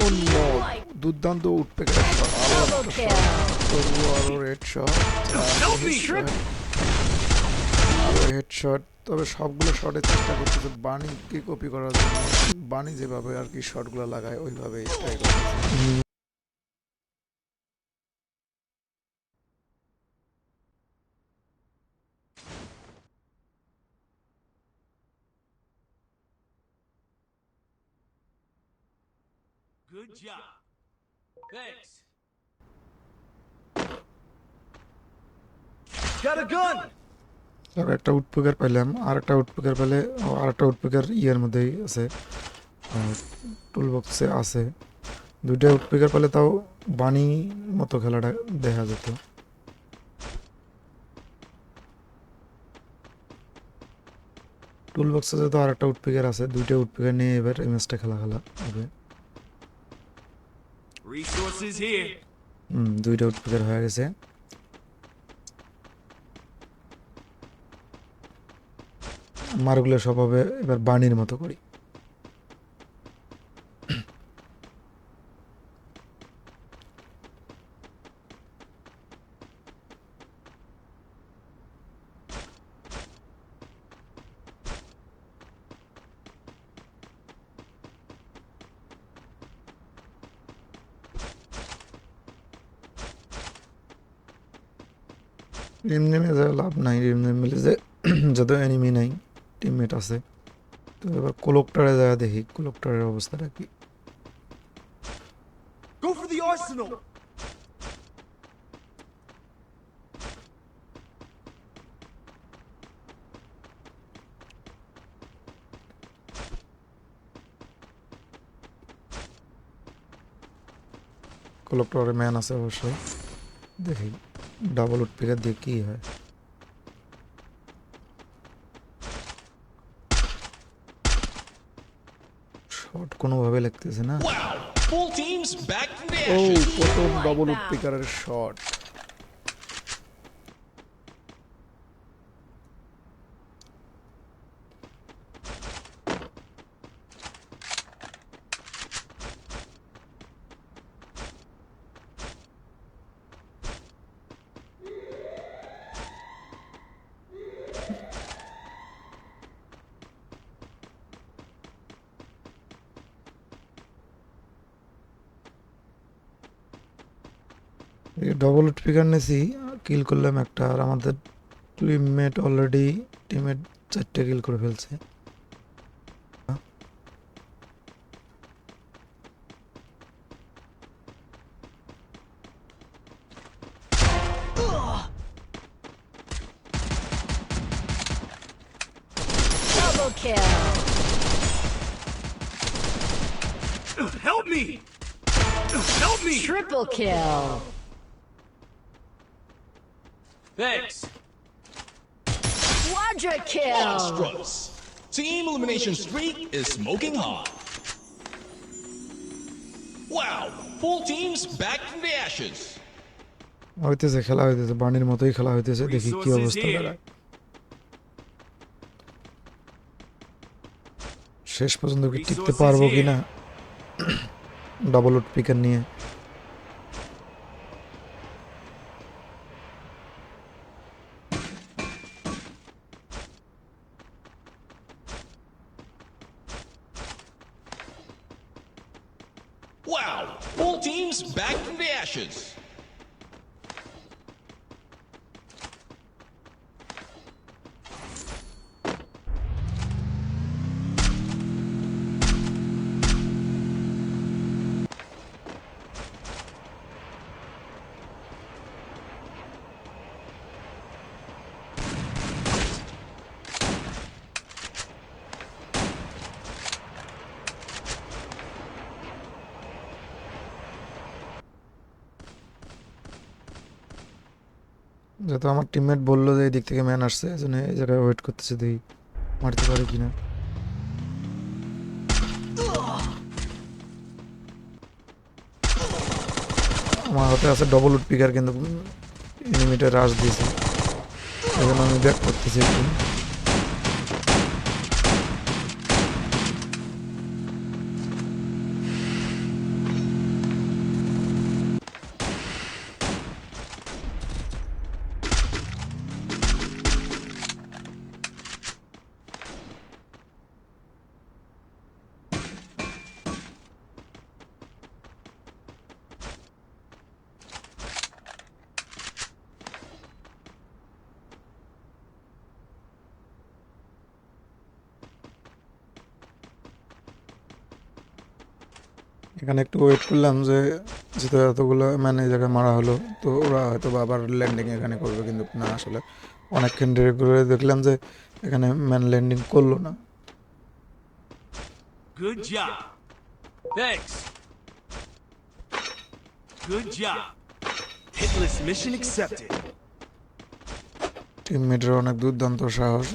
অন্য দুর্দান্ত উঠবে Double kill. তবু আরও রেড শট Help me! আরও হেড শট তবে সবগুলো শটের চেষ্টা করতেছে বাণীকে কপি করার জন্য। বাণী যেভাবে আর কি শটগুলো লাগায় ওইভাবেই ট্রাই করতেছে Good job. Thanks. Got a gun! তবে একটা উডপিকার পেলাম আর একটা উডপিকার পেলে আর একটা উডপিকার ইয়ের মধ্যেই আছে টুল বক্সে আছে দুইটা উডপিকার পেলে তাও বাণী মতো খেলাটা দেখা যেত টুল বক্সে যেহেতু আর একটা উডপিকার আছে দুইটা উডপিকার নিয়ে এবার এই ম্যাচটা খেলা খেলা হবে Resources here. হুম দুইটা উডপিকার হয়ে গেছে মারগুলো সব হবে এবার বাণীর মতো করি রিম নেমে যায় লাভ নাই রিম নেমে যে যত এনিমি নাই টিমমেট আছে তো এবার কোলকটারে যায় দেখি কোলকটারের অবস্থাটা কি? Go for the arsenal! কোলকটারে ম্যান আছে অবশ্যই। দেখি। ডাবল উডপিকার দিয়ে কি হয় শর্ট কোনোভাবে লাগতেছে না ও. প্রথম ডাবল উডপিকারের শট ডবল স্পিকার নিয়েছি কিল করলাম একটা আর আমাদের টিমমেট অলরেডি টিমমেট চারটে কিল করে ফেলছে Help me! Help me! Triple kill. Thanks. Quadra kill. Monstrous. Team elimination streak is smoking hot. Wow, full teams back from the ashes. হইতেছে খেলা হইতেছে বাণীর মতোই খেলা হইতেছে দেখি কি অবস্থা. দাঁড়ায় শেষ পর্যন্ত কি টিকতে পারব কিনা ডাবল উড পিকার নিয়ে Wow, full teams back from the ashes. যেহেতু আমার টিমমেট বলল যে এই দিক থেকে ম্যান আসছে এই জন্য এই জায়গায় ওয়েট করতেছে দেখি মারতে পারে কিনা। আমার হাতে আছে ডবল উড পিকার কিন্তু এনিমিটা রাশ দিয়েছে। এই জন্য আমি ব্যাক করতেছি এখানে একটু ওয়েট করলাম যে যেহেতু এতগুলো এই জায়গায় মারা হলো তো ওরা হয়তো বা আবার ল্যান্ডিং এখানে করবে কিন্তু না আসলে অনেকক্ষণ দেরি করে দেখলাম যে এখানে ম্যান ল্যান্ডিং করল না Good job. Thanks. Good job. Hitless mission accepted. টিমমেটের অনেক দুর্দান্ত সাহস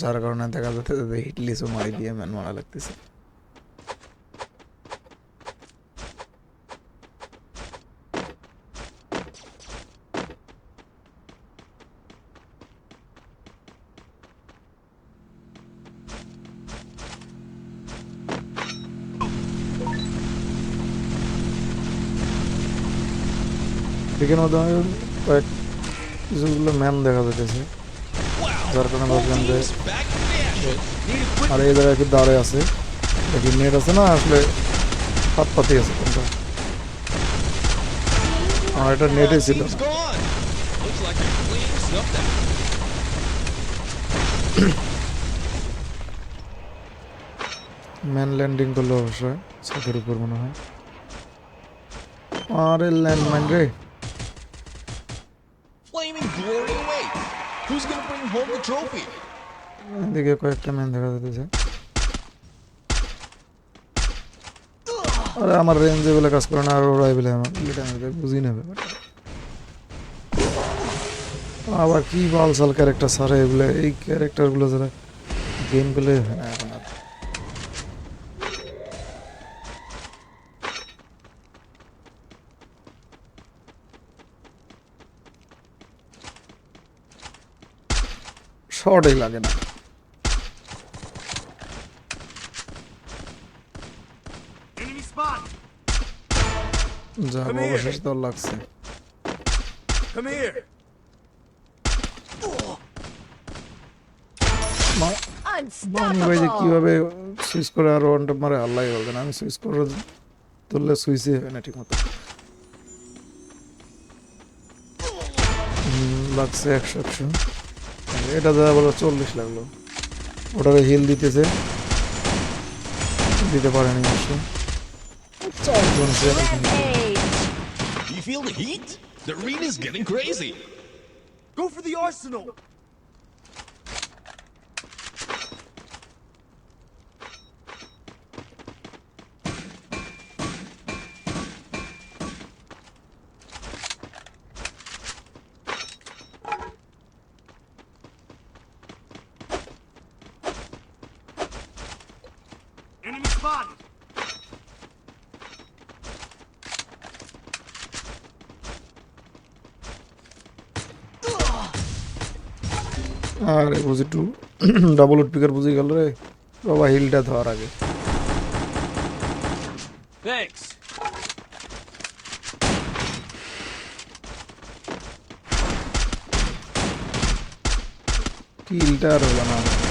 যার কারণে দেখা যাচ্ছে যে হিটলিসও মারি দিয়ে ম্যান মারা লাগতেছে এখানে কয়েক কিছুগুলো ম্যান দেখা যাচ্ছে যার কারণে যে. আর এই জায়গায় কি দাঁড়ে আছে দেখি নেট আছে না, আসলে হাত পাতি আছে কোনটা আমার এটা নেটে ছিল. ম্যান ল্যান্ডিং করল অবশ্যই ছাদের উপর মনে হয় আরে ল্যান্ড ল্যান্ডমাইন রে Who's gonna bring home the trophy? এদিকে কয়েকটা ম্যান দেখা যাচ্ছে আরে আমার রেঞ্জ বলে কাজ করে না, আর ওরাই বলে আমার বুঝি নেবে আবার কি বালসাল ক্যারেক্টার সারে এগুলো, এই ক্যারেক্টারগুলো যারা গেম প্লে হয় শর্টই লাগে না। Enemy যা অবশেষ তোর লাগছে। ভাই যে কীভাবে সুইচ করে আর ওয়ান টপ মারে আল্লাহ বলবেন আমি সুইচ করে তুললে সুইচই হয় না ঠিক মতো লাগছে একশো একশো। এটা দাদা বলো চল্লিশ লাগল ওটাকে হিল দিতেছে দিতে পারেনি অবশ্য. You feel the heat? The arena's getting crazy. Go for the arsenal. Spotted. আরে বুঝি টু ডাবল উড পিকার বুঝি গেল রে বাবা হিলটা ধোয়ার আগে Thanks. কিলটা আর হলো না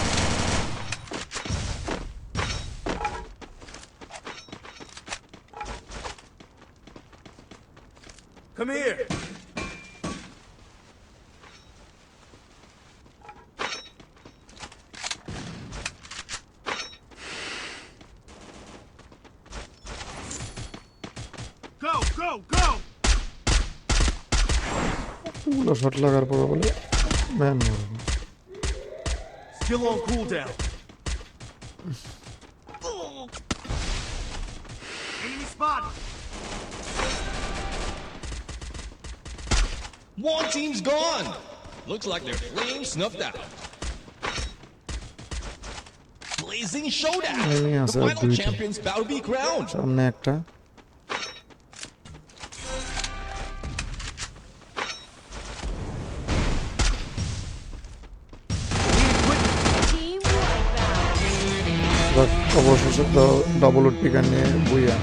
Go, go, go! ওগুলো শট লাগার পরে বলে man Still on cooldown. Enemy spotted. One team's gone. Looks like their flames snuffed out. Blazing showdown. Enemy The আছে আর final দুইটা। champion's about to be crowned. তো ডবল উড পিকার নিয়ে বইয়া